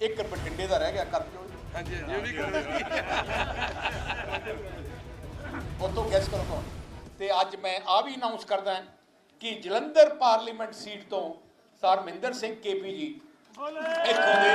ਇੱਕ ਬਠਿੰਡੇ ਦਾ ਰਹਿ ਗਿਆ ਕਰ ਦਿਓ। ਹਾਂਜੀ ਉਹ ਵੀ ਕਰਦੇ ਉਤੋਂ ਗੈਸ ਕਰੋ ਕੌਣ? ਤੇ ਅੱਜ ਮੈਂ ਆ ਵੀ ਅਨਾਉਂਸ ਕਰਦਾ ਹਾਂ ਕਿ ਜਲੰਧਰ ਪਾਰਲੀਮੈਂਟ ਸੀਟ ਤੋਂ ਸਰ ਮਹਿੰਦਰ ਸਿੰਘ ਕੇਪੀ ਜੀ ਇੱਥੋਂ ਦੇ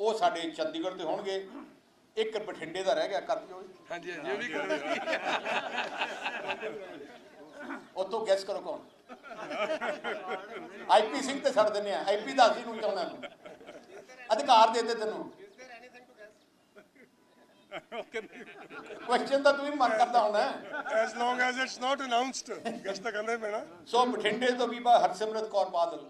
ਉਹ ਸਾਡੇ ਚੰਡੀਗੜ੍ਹ ਦੇ ਹੋਣਗੇ। ਇੱਕ ਬਠਿੰਡੇ ਦਾ ਰਹਿ ਗਿਆ ਕਰ ਦਿਓ। ਹਾਂਜੀ ਹਾਂਜੀ ਉਹ ਵੀ ਕਰਦੇ ਉਤੋਂ ਗੈਸ ਕਰੋ ਕੌਣ? ਆਈਪੀ ਸਿੰਘ ਤੇ ਛੱਡ ਦਿੰਨੇ ਆ। ਆਈਪੀ ਦਾ ਅਸੀਂ ਨੂੰ ਚਾਹੁੰਦਾ ਨੂੰ ਅਧਿਕਾਰ ਦੇ ਦੇ ਤੈਨੂੰ। ਕੁਐਸਚਨ ਤਾਂ ਤੂੰ ਵੀ ਮਨ ਕਰਦਾ ਹੁੰਦਾ ਹੈ। As long as it's not announced, ਗਸ਼ ਤਾਂ ਕਹਿੰਦੇ ਪੈਣਾ। ਸੋ ਬਠਿੰਡੇ ਤੋਂ ਬੀਬਾ ਹਰਸਿਮਰਤ ਕੌਰ ਬਾਦਲ।